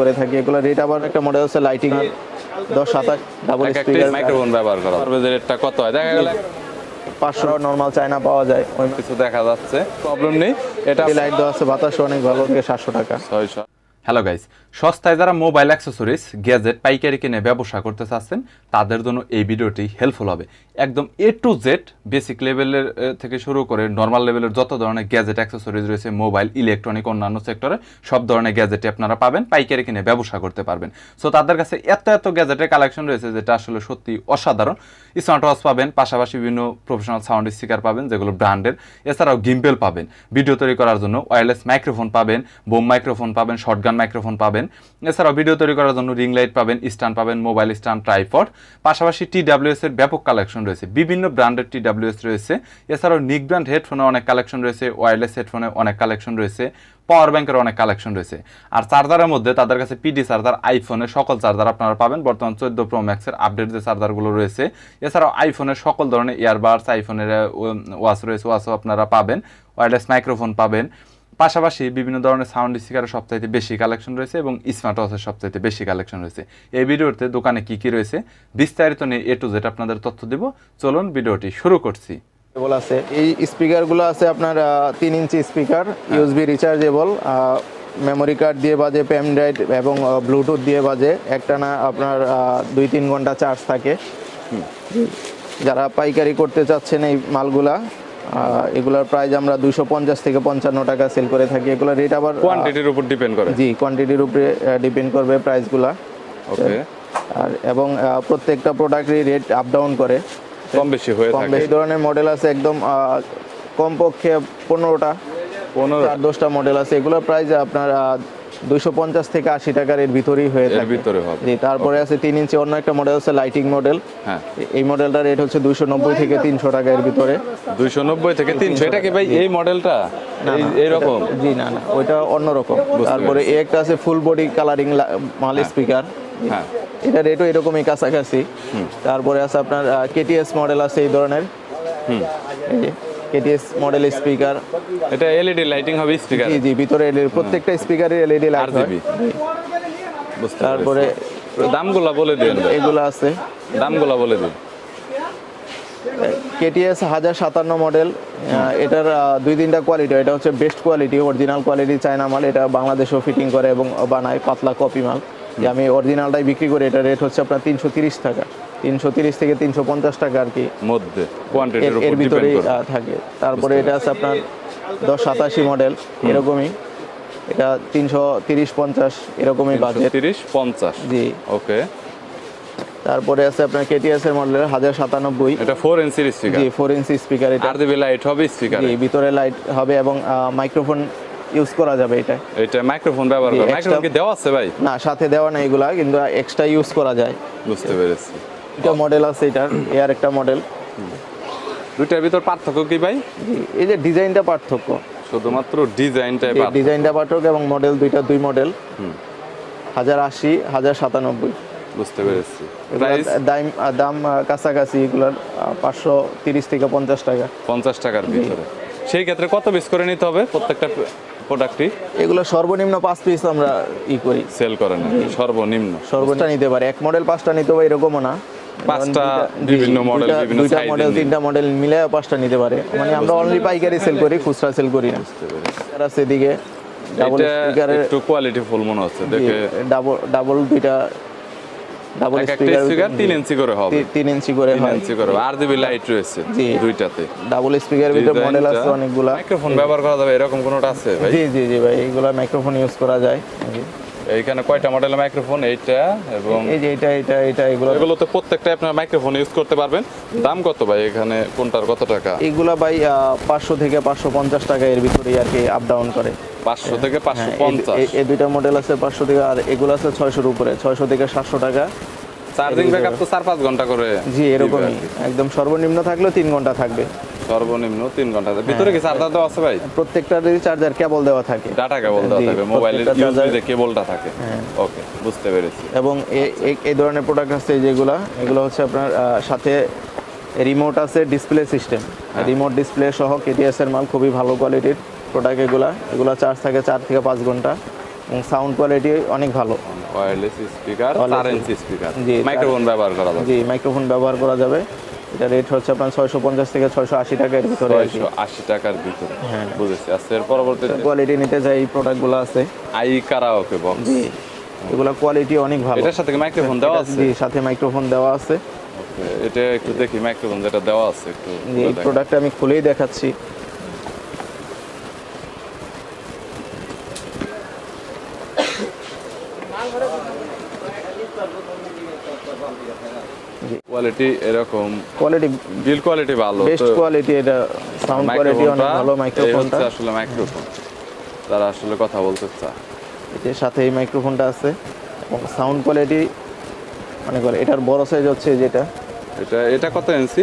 করে থাকি। এগুলো রেট আবার একটা মডেল আছে লাইটিং এর। দশ সাতাশ ডাবল এক একটা স্পিকার মাইক্রোফোন ব্যবহার করা। যে রেটটা কত হয়? দেখা গেল পাঁচশো নর্মাল চায়না পাওয়া যায়। ওই কিছু দেখা যাচ্ছে। প্রবলেম নেই। এটা লাইট দেওয়া আছে বাতাস অনেক ভালো সাতশো টাকা। ছয়শো। হ্যালো গাইস সস্তায় যারা মোবাইল অ্যাক্সেসরিজ গ্যাজেট পাইকারি কিনে ব্যবসা করতে চাচ্ছেন, তাদের জন্য এই ভিডিওটি হেল্পফুল হবে। একদম এ টু জেড বেসিক লেভেলের থেকে শুরু করে নর্মাল লেভেলের যত ধরনের গ্যাজেট অ্যাক্সেসরিজ রয়েছে মোবাইল ইলেকট্রনিক অন্যান্য সেক্টরে সব ধরনের গ্যাজেটই আপনারা পাবেন, পাইকারি কিনে ব্যবসা করতে পারবেন। সো তাদের কাছে এত এত গ্যাজেটের কালেকশন রয়েছে, যেটা আসলে সত্যি অসাধারণ। স্মার্ট ওয়াচ পাবেন, পাশাপাশি বিভিন্ন প্রফেশনাল সাউন্ড স্পিকার পাবেন, যেগুলো ব্র্যান্ডের। এছাড়াও গিম্পেল পাবেন। ভিডিও তৈরি করার জন্য ওয়্যারলেস মাইক্রোফোন পাবেন, বোম মাইক্রোফোন পাবেন শর্টগান মাইক্রোফোন পাবেন। এছাড়াও ভিডিও তৈরি করার জন্য রিং লাইট পাবেন স্ট্যান্ড পাবেন মোবাইল স্ট্যান্ড ট্রাইপড পাশাপাশি টিডাব্লিউএস এর ব্যাপক কালেকশন রয়েছে। বিভিন্ন ব্র্যান্ডের টিডাব্লিউএস রয়েছে। এছাড়াও নিক ব্র্যান্ড হেডফোনে অনেক কালেকশন রয়েছে ওয়্যারলেস হেডফোনে অনেক কালেকশন রয়েছে। পাওয়ার ব্যাংকের অনেক কালেকশন রয়েছে। আর চার্জারের মধ্যে তাদের কাছে পিডি চার্জার আইফোনের সকল চার্জার আপনারা পাবেন। বর্তমান চোদ্দ প্রো ম্যাক্সের আপডেট যে চার্জারগুলো রয়েছে। এছাড়াও আইফোনের সকল ধরনের ইয়ারবাডস আইফোনের ওয়াচ রয়েছে ওয়াচও আপনারা পাবেন। ওয়্যারলেস মাইক্রোফোন পাবেন। পাশাপাশি বিভিন্ন ধরনের সাউন্ড স্পিকারের সবচাইতে বেশি কালেকশন রয়েছে এবং স্মার্ট ওয়াচের সবচাইতে বেশি কালেকশন রয়েছে। এই ভিডিওতে দোকানে কি কি রয়েছে, বিস্তারিত নিয়ে এ টু জেড আপনাদের তথ্য দেব। চলুন ভিডিওটি শুরু করছি। কেবল আছে। এই স্পিকারগুলো আছে আপনার তিন inch speaker USB rechargeable memory card দিয়ে বাজে পেন ড্রাইভ এবং ব্লুটুথ দিয়ে বাজে। একটানা আপনার দুই তিন ঘণ্টা চার্জ থাকে। যারা পাইকারি করতে চাচ্ছেন এই মালগুলা এগুলার প্রাইস আমরা দুইশো পঞ্চাশ থেকে পঞ্চান্ন টাকা সেল করে থাকি। এগুলোর রেট আবার কোয়ান্টিটির উপর ডিপেন্ড করে। জি কোয়ান্টিটির উপরে ডিপেন্ড করবে প্রাইসগুলা ওকে আর এবং প্রত্যেকটা প্রোডাক্টেরই রেট আপ ডাউন করে। কম বেশি হয়ে থাকে। বেশি ধরনের মডেল আছে একদম কমপক্ষে পনেরোটা পনেরো। চার দশটা মডেল আছে। এগুলোর প্রাইস আপনার দুইশো পঞ্চাশ থেকে আশি টাকার এর ভিতরেই হয়ে থাকে। ভিতরে হবে। জি তারপরে আছে তিন ইঞ্চি অন্য একটা মডেল আছে লাইটিং মডেল হ্যাঁ। এই মডেলটার রেট হচ্ছে দুইশো নব্বই থেকে তিনশো টাকা এর ভিতরে। দুইশো নব্বই থেকে তিনশো। এটা কি ভাই এই মডেলটা এই- এইরকম জি না না ওইটা অন্যরকম। তারপরে এই একটা আছে ফুল বডি কালারিং মাল স্পিকার হ্যাঁ। এটা রেটও এরকমই কাছাকাছি। তারপরে আছে আপনার কেটিএস মডেল আছে এই ধরনের। হুম। কেটিএস মডেল স্পিকার এটা এলইডি লাইটিং হবে স্পিকার জি জি ভিতরে LED প্রত্যেকটা স্পিকারে এলইডি লাইট হয়। তারপরে দামগুলা বলে দিন। এগুলো আছে। দামগুলা বলে দিন কেটিএস হাজার সাতান্ন মডেল এটার দুই তিনটা কোয়ালিটি এটা হচ্ছে best quality original quality China মাল। এটা বাংলাদেশেও ফিটিং করে এবং বানায় পাতলা কপি মাল। যে আমি অরিজিনালটাই বিক্রি করি এটা রেট হচ্ছে আপনার তিনশো তিরিশ টাকা। তিনশো তিরিশ থেকে তিনশো পঞ্চাশ টাকা আর কি। মধ্যে এর ভিতরেই থাকে। তারপরে এটা আছে আপনার দশ সাতাশি মডেল এরকমই। এটা তিনশো তিরিশ পঞ্চাশ এরকমই বাজেট তিরিশ পঞ্চাশ। জি। ওকে। তারপরে আছে আপনার কেটিএস এর মডেলের হাজার সাতানব্বই। এটা ফোর ইঞ্চির স্পিকার জি ফোর ইঞ্চি স্পিকার এটা। আর দিবি লাইট হবে স্পিকার ভিতরে লাইট হবে এবং মাইক্রোফোন ইউজ করা যাবে এটা। এটা মাইক্রোফোন ব্যবহার করে। মাইক্রোফোন কি দেওয়া আছে ভাই? না সাথে দেওয়া নাই এগুলা কিন্তু এক্সট্রা ইউজ করা যায়। বুঝতে পেরেছি। এটা মডেল আছে এটার এর একটা মডেল দুইটার ভিতর পার্থক্য কি ভাই? এই যে ডিজাইনটা পার্থক্য। শুধুমাত্র ডিজাইনটাই এই ডিজাইনটা পার্থক্য এবং মডেল দুইটা দুই মডেল। হাজার আশি হাজার সাতানব্বই। বুঝতে পেরেছি। দাম দাম কাছাকাছি এগুলার পাঁচশো তিরিশ থেকে পঞ্চাশ টাকা। পঞ্চাশ টাকার ভিতরে। সেই ক্ষেত্রে কত পিস করে নিতে হবে? প্রত্যেকটা প্রোডাক্টই এগুলো সর্বনিম্ন পাঁচ পিস আমরা ই করি। সেল করে না সর্বনিম্ন। সর্বনিম্ন। নিতে পারে এক মডেল পাঁচটা নিতে পারে এরকমও না। পাঁচটা বিভিন্ন মডেল বিভিন্ন দুইটা মডেল তিনটা মডেল মিলে পাঁচটা নিতে পারে। মানে আমরা অনলি পাইকারি সেল করি খুচরা সেল করি না। আর আছে এদিকে ডাবল স্পিকারের একটু কোয়ালিটি ফুল মনে হচ্ছে দেখে ডাবল ডাবল দুইটা ডাবল স্পিকার স্পিকার তিন ইঞ্চি করে হবে। তিন ইঞ্চি করে তিন হয়। ইঞ্চি করে আর দিবি লাইট রয়েছে। দুইটাতে। ডাবল স্পিকারের ভিতরে মডেল আছে অনেকগুলা। মাইক্রোফোন ব্যবহার করা যাবে এরকম কোনোটা আছে ভাই? জি জি জি ভাই এইগুলা মাইক্রোফোন ইউজ করা যায়। এইখানে কয়টা মডেলের মাইক্রোফোন এইটা এবং এই যে এটা এটা এটা এগুলো এগুলোতে প্রত্যেকটা আপনার মাইক্রোফোন ইউজ করতে পারবেন। দাম কত ভাই এখানে? কোনটার কত টাকা? এইগুলা ভাই পাঁচশো থেকে পাঁচশো পঞ্চাশ টাকা এর ভিতরেই আর কি আপ ডাউন করে। পাঁচশো থেকে পাঁচশো হ্যাঁ, এই- পঞ্চাশ। এই- দুইটা মডেল আছে পাঁচশো থেকে আর এগুলো আছে ছয়শোর উপরে ছয়শো থেকে সাতশো টাকা। চার্জিং ব্যাকআপ তো চার পাঁচ ঘণ্টা করে জি এরকমই। একদম সর্বনিম্ন থাকলেও তিন ঘণ্টা থাকবে। সর্বনিম্ন তিন ঘণ্টা ভিতরে কি চার্জার দেওয়া আছে ভাই? প্রত্যেকটারই চার্জার কেবল দেওয়া থাকে। ডাটা কেবল দেওয়া থাকে মোবাইলের ইউএসবি কেবলটা থাকে। হ্যাঁ। ওকে বুঝতে পেরেছি। এবং এ- এই ধরনের প্রোডাক্ট আছে যেগুলো। এগুলো হচ্ছে আপনার সাথে রিমোট আছে ডিসপ্লে সিস্টেম হ্যাঁ। রিমোট ডিসপ্লে সহ কেটিএস এর মাল খুবই ভালো কোয়ালিটির প্রোডাক্ট এগুলা এগুলো চার্জ থাকে চার থেকে পাঁচ ঘণ্টা। এবং সাউন্ড কোয়ালিটি অনেক ভালো। ওয়্যারলেস স্পিকার ইঞ্চি স্পিকার জি, মাইক্রোফোন ব্যবহার করা যাবে। জি মাইক্রোফোন ব্যবহার করা যাবে। এটা রেট হচ্ছে আপনার ছয়শো পঞ্চাশ থেকে ছয়শো আশি টাকার ভিতরে ছয়শো আশি টাকার ভিতরে। হ্যাঁ। বুঝেছি। আচ্ছা এর পরবর্তীতে কোয়ালিটি নিতে চাই এই প্রোডাক্টগুলো আছে। আই কারাওকে বক্স জি এগুলো কোয়ালিটি অনেক ভালো। এটার সাথে মাইক্রোফোন দেওয়া আছে? জি সাথে মাইক্রোফোন দেওয়া আছে। এটা একটু দেখি মাইক্রোফোন যেটা দেওয়া আছে একটু এই। প্রোডাক্টটা আমি খুলেই দেখাচ্ছি। কোয়ালিটি এরকম। কোয়ালিটি বিল কোয়ালিটি ভালো বেস্ট কোয়ালিটি এটা সাউন্ড কোয়ালিটি অনেক ভালো মাইক্রোফোনটা আসলে মাইক্রোফোন তারা আসলে কথা বলতে চায় এর সাথে এই মাইক্রোফোনটা আছে এবং সাউন্ড কোয়ালিটি মানে করে এটার বড় সাইজ হচ্ছে যেটা। এটা এটা কত ইঞ্চি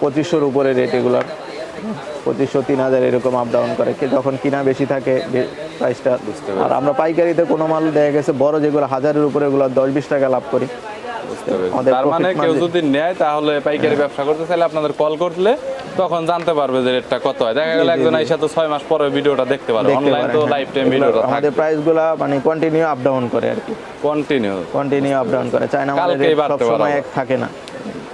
পঁচিশশোর উপরে রেট এগুলার। পঁচিশশো তিন হাজার এরকম আপ ডাউন করে। যখন কিনা বেশি থাকে প্রাইসটা বুঝতে আর আমরা পাইকারিতে কোনো মাল দেখা গেছে বড় যেগুলো হাজারের উপরে এগুলো দশ বিশ টাকা লাভ করি। তার মানে কেউ যদি নেয় তাহলে পাইকারি ব্যবসা করতে চাইলে আপনাদের কল করলে তখন জানতে পারবে যে রেটটা কত হয়। দেখা গেল একজন আইসা তো ছয় মাস পরে ভিডিওটা দেখতে পারবে অনলাইন তো হ্যাঁ। লাইফ টাইম ভিডিওটা আমাদের প্রাইসগুলো মানে কন্টিনিউ আপ ডাউন করে আর কি। কন্টিনিউ কন্টিনিউ আপ ডাউন করে। চায়না মালের এক থাকে না।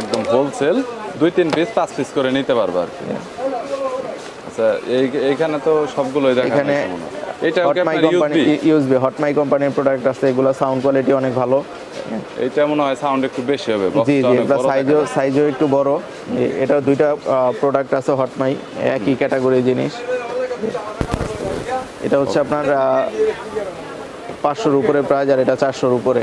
একদম হোলসেল দুই তিন পিস পাঁচ পিস করে নিতে পারবে আর কি। আচ্ছা এই এইখানে তো সবগুলোই দেখা এখানে এটা হটমাই আপনার কোম্পানি ইউএসবি ইউএসবি হটমাই কোম্পানির প্রোডাক্ট আছে এগুলো সাউন্ড কোয়ালিটি অনেক ভালো। এইটা মনে হয় সাউন্ড একটু বেশি হবে জি জি অনেক সাইজও সাইজও একটু বড়। এটা দুইটা প্রোডাক্ট আছে হটমাই একই ক্যাটাগরি জিনিস। এটা হচ্ছে আপনার পাঁচশোর উপরে প্রাইস আর এটা চারশোর উপরে।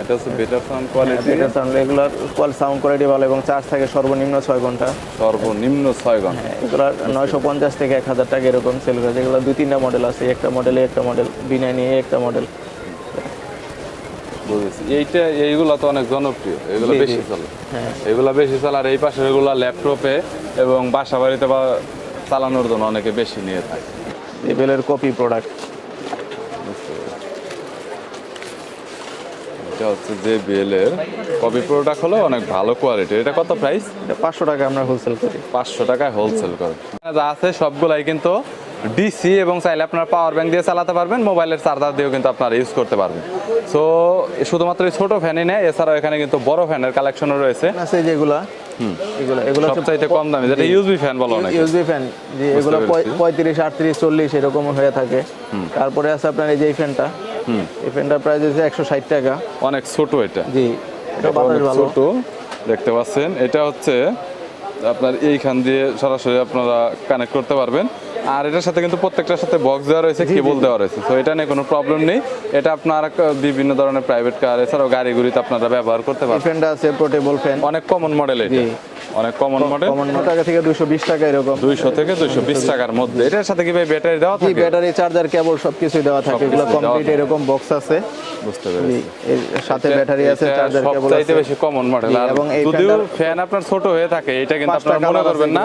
এটা হচ্ছে বেটার সাউন্ড কোয়ালিটি এটা সাউন্ড এগুলার কোয়াল সাউন্ড কোয়ালিটি ভালো এবং চার্জ থাকে সর্বনিম্ন ছয় ঘণ্টা। সর্বনিম্ন ছয় ঘণ্টা। হ্যাঁ নয়শো পঞ্চাশ থেকে এক হাজার টাকা এরকম সেল করে এগুলো দুই তিনটা মডেল আছে একটা মডেলে একটা মডেল বিনা নিয়ে একটা মডেল বুঝেছি। এইটা এইগুলা তো অনেক জনপ্রিয়। এগুলো। বেশি চলে। হ্যাঁ। এগুলা বেশি চলে আর এই পাশে এগুলা ল্যাপটপে এবং বাসা বাড়িতে বা চালানোর জন্য অনেকে বেশি নিয়ে থাকে। কপি প্রোডাক্ট বুঝতে পেরেছি। এটা হচ্ছে যে বিএল এর কপি প্রোডাক্ট হলো অনেক ভালো কোয়ালিটি এটা কত প্রাইস এটা পাঁচশো টাকা আমরা হোলসেল করি। পাঁচশো টাকায় হোলসেল করে। যা আছে সবগুলাই কিন্তু ডিসি এবং চাইলে আপনারা পাওয়ার ব্যাংক দিয়ে চালাতে পারবেন মোবাইলের চার্জার দিয়েও কিন্তু আপনারা ইউজ করতে পারবেন। সো শুধুমাত্র এই ছোট ফ্যানই নেই এছাড়াও এখানে কিন্তু বড় ফ্যানের কালেকশনও রয়েছে। আছে যেগুলা এগুলো এগুলো সবচাইতে কম দামি যেটা ইউজবি ফ্যান বলো অনেকে। ইউএসবি ফ্যান যে এগুলো। পঁয়ত্রিশ আটত্রিশ চল্লিশ এরকম হয়ে থাকে। তারপরে আছে আপনার এই যে ফ্যানটা ফ্যানটার প্রাইস হচ্ছে একশো ষাট টাকা। অনেক ছোট এটা। জি এটা বাতাস ভালো। ছোট দেখতে পাচ্ছেন। এটা হচ্ছে আপনার এইখান দিয়ে সরাসরি আপনারা কানেক্ট করতে পারবেন। আর এটার সাথে কিন্তু প্রত্যেকটার সাথে বক্স দেওয়া রয়েছে কেবল দেওয়া রয়েছে। তো এটা নিয়ে কোনো প্রবলেম নেই। এটা আপনার বিভিন্ন ধরনের প্রাইভেট কার এছাড়াও গাড়ি গুড়িতে আপনারা ব্যবহার করতে ফ্যানটা আছে পোর্টেবল ফ্যান অনেক কমন মডেল এটা। অনেক কমন মডেল কমন টাকা থেকে টাকা এরকম। টাকার মধ্যে। এটার সাথে কি ভাই ব্যাটারি দেওয়া থাকে? ব্যাটারি চার্জার কেবল সবকিছু দেওয়া থাকে। এগুলো কমপ্লিট এরকম বক্স আছে। বুঝতে জি, পেরেছি। এর সাথে ব্যাটারি আছে চার্জার কেবল সবচাইতে বেশি কমন মডেল আর যদিও ফ্যান আপনার ছোট হয়ে থাকে এটা কিন্তু আপনারা মনে করবেন না।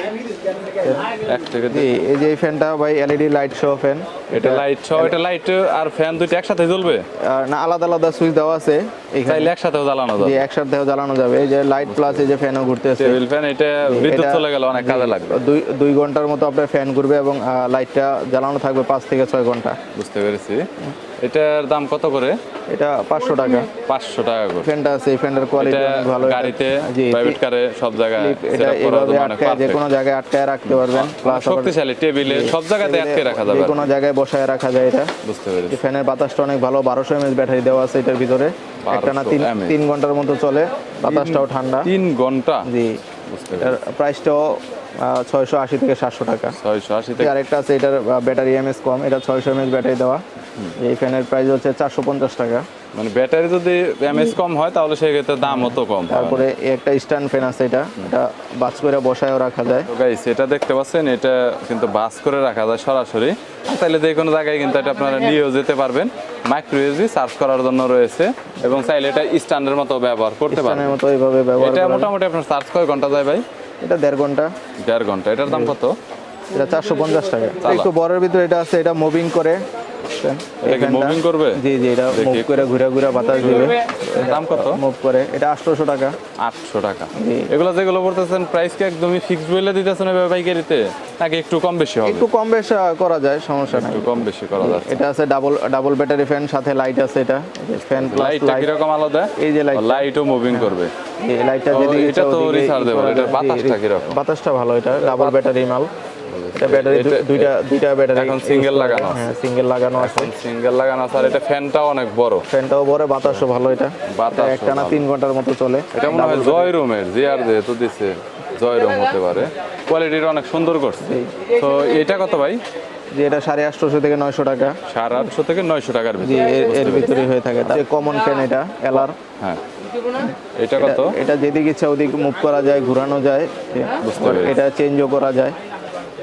এই যে এই ফ্যানটা ভাই এলইডি লাইট সহ ফ্যান। এটা লাইট সহ এটা লাইট আর ফ্যান একসাথে জ্বলবে? না আলাদা আলাদা সুইচ দেওয়া আছে এখানে। চাইলে একসাথেও জ্বালানো যে যাবে একসাথেও জ্বালানো যাবে। এই যে লাইট প্লাস এই যে ফ্যানও টেবিল ফ্যান এটা বিদ্যুৎ চলে গেলে অনেক কাজে লাগবে। দুই দুই ঘণ্টার মতো আপনার ফ্যান ঘুরবে এবং লাইটটা জ্বালানো থাকবে পাঁচ থেকে ছয় ঘণ্টা। বুঝতে পেরেছি। এটার দাম কত করে? এটা পাঁচশো টাকা। পাঁচশো টাকা করে। ফ্যানটা আছে এই ফ্যানটার কোয়ালিটি অনেক ভালো। গাড়িতে প্রাইভেট কারে সব জায়গায় এটা এভাবে জন্য আটকায় যে কোনো জায়গায় আটকায় রাখতে পারবেন। প্লাস শক্তিশালী টেবিলে সব জায়গাতে আটকে রাখা যাবে যে কোনো জায়গায় বসায় রাখা যায় এটা। বুঝতে পেরেছি। ফ্যানের বাতাসটা অনেক ভালো বারোশো এমএস ব্যাটারি দেওয়া আছে এটার ভিতরে। একটা না তিন তিন ঘণ্টার মতো চলে বাতাসটাও ঠান্ডা। তিন ঘণ্টা? জি প্রাইসটাও ছয়শো আশি থেকে সাতশো টাকা। ছয়শো আশি থেকে আরেকটা আছে এটার ব্যাটারি এমএস কম এটা ছয়শো এমএস ব্যাটারি দেওয়া। এই ফ্যানের প্রাইস হচ্ছে চারশো পঞ্চাশ টাকা। মানে ব্যাটারি যদি এমএস কম হয় তাহলে সেক্ষেত্রে দাম অত কম তারপরে একটা স্ট্যান্ড ফ্যান আছে এটা এটা বাস করে বসায়ও রাখা যায়। তো গাইস এটা দেখতে পাচ্ছেন এটা কিন্তু বাস করে রাখা যায় সরাসরি। তাইলে যে কোনো জায়গায় কিন্তু এটা আপনারা নিয়েও যেতে পারবেন। মাইক্রো ইউএসবি চার্জ করার জন্য রয়েছে এবং চাইলে এটা স্ট্যান্ডের মতো ব্যবহার করতে পারবেন। স্ট্যান্ডের মতো এইভাবে ব্যবহার এটা মোটামুটি আপনার চার্জ কয় ঘণ্টা যায় ভাই? এটা দেড় ঘণ্টা। দেড় ঘণ্টা। এটার দাম কত? এটা চারশো পঞ্চাশ টাকা। একটু বড়ের ভিতরে এটা আছে এটা মুভিং করে। এটা কি মুভিং করবে? জি জি এটা মুভ করে ঘুরে ঘুরে বাতাস দিবে। দাম কত? মুভ করে। এটা আটশোশো টাকা। আটশো টাকা। এগুলো যেগুলো বলতেছেন প্রাইস কি একদমই ফিক্সড বলে দিতেছেন পাইকারিতে? নাকি একটু কম বেশি হবে? একটু কম বেশ করা যায় সমস্যা নাই। একটু কম বেশি করা যাচ্ছে। এটা আছে ডাবল ডাবল ব্যাটারি ফ্যান সাথে লাইট আছে এটা। ফ্যান লাইটটা লাইট কীরকম আলাদা? এই যে লাইট লাইটও মুভিং করবে। এই লাইটটা যদি এটা তো এটার যায়। বাতাসটা জি, কীরকম? বাতাসটা ভালো এটা ডাবল ব্যাটারি মাল। এটা ব্যাটারি দুইটা দুইটা ব্যাটারি এখন single লাগানো আছে। হ্যাঁ সিঙ্গেল লাগানো আছে। সিঙ্গেল লাগানো আছে। আর এটা ফ্যানটাও অনেক বড়। ফ্যানটাও বড় বাতাসও ভালো এটা। বাতাসও এটা একটানা ভালো। তিন ঘণ্টার মতো চলে। এটা মনে হয় জয় রুমের জিআর যেহেতু দিছে জয় রুম হতে পারে। কোয়ালিটিটা অনেক সুন্দর করছে। তো এটা কত ভাই? যে এটা সাড়ে আটশোশো থেকে নয়শো টাকা। সাড়ে আটশো থেকে নয়শো টাকার ভিতরে। এর- ভিতরে হয়ে থাকে। যে কমন ফ্যান এটা এলার হ্যাঁ। এটা কত? এটা যেদিকে ইচ্ছা ওদিকে মুভ করা যায় ঘোরানো যায়। এটা চেঞ্জও করা যায়।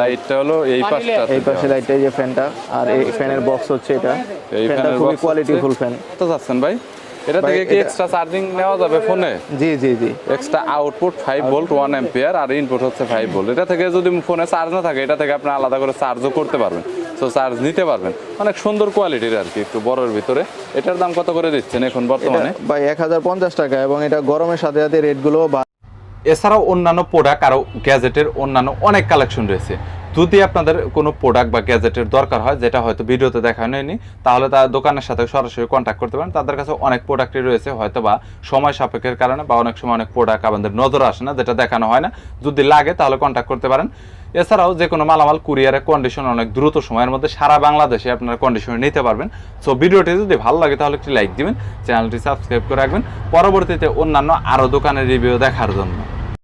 লাইটটা হলো এই পাশটা এই পাশে লাইটটা এই যে ফ্যানটা আর এই ফ্যানের বক্স হচ্ছে এটা। এই ফ্যানটা ফ্যানের খুবই কোয়ালিটিফুল ফ্যান কত যাচ্ছেন ভাই? এটা থেকে কি এক্সট্রা চার্জিং নেওয়া যাবে ফোনে জি জি জি। Extra output five volt one ampere আর ইনপুট হচ্ছে ফাইভ ভোল্ট এটা থেকে যদি ফোনে চার্জ না থাকে এটা থেকে আপনি আলাদা করে চার্জও করতে পারবেন। তো চার্জ নিতে পারবেন। অনেক সুন্দর কোয়ালিটির আর কি একটু বড়ের ভিতরে। এটার দাম কত করে দিচ্ছেন এখন বর্তমানে? ভাই এক হাজার পঞ্চাশ টাকা এবং এটা গরমের সাথে সাথে রেটগুলো এছাড়াও অন্যান্য প্রোডাক্ট আরও গ্যাজেটের অন্যান্য অনেক কালেকশন রয়েছে। যদি আপনাদের কোনো প্রোডাক্ট বা গ্যাজেটের দরকার হয়, যেটা হয়তো ভিডিওতে দেখানো হয়নি, তাহলে তার দোকানের সাথে সরাসরি কন্ট্যাক্ট করতে পারেন। তাদের কাছে অনেক প্রোডাক্টই রয়েছে হয়তো বা সময় সাপেক্ষের কারণে বা অনেক সময় অনেক প্রোডাক্ট আমাদের নজর আসে না, যেটা দেখানো হয় না। যদি লাগে, তাহলে কন্ট্যাক্ট করতে পারেন। এছাড়াও যে কোনো মালামাল কুরিয়ারের কন্ডিশন অনেক দ্রুত সময়ের মধ্যে সারা বাংলাদেশে আপনারা কন্ডিশনে নিতে পারবেন। সো ভিডিওটি যদি ভালো লাগে তাহলে একটি লাইক দিবেন চ্যানেলটি সাবস্ক্রাইব করে রাখবেন। পরবর্তীতে অন্যান্য আরও দোকানের রিভিউ দেখার জন্য।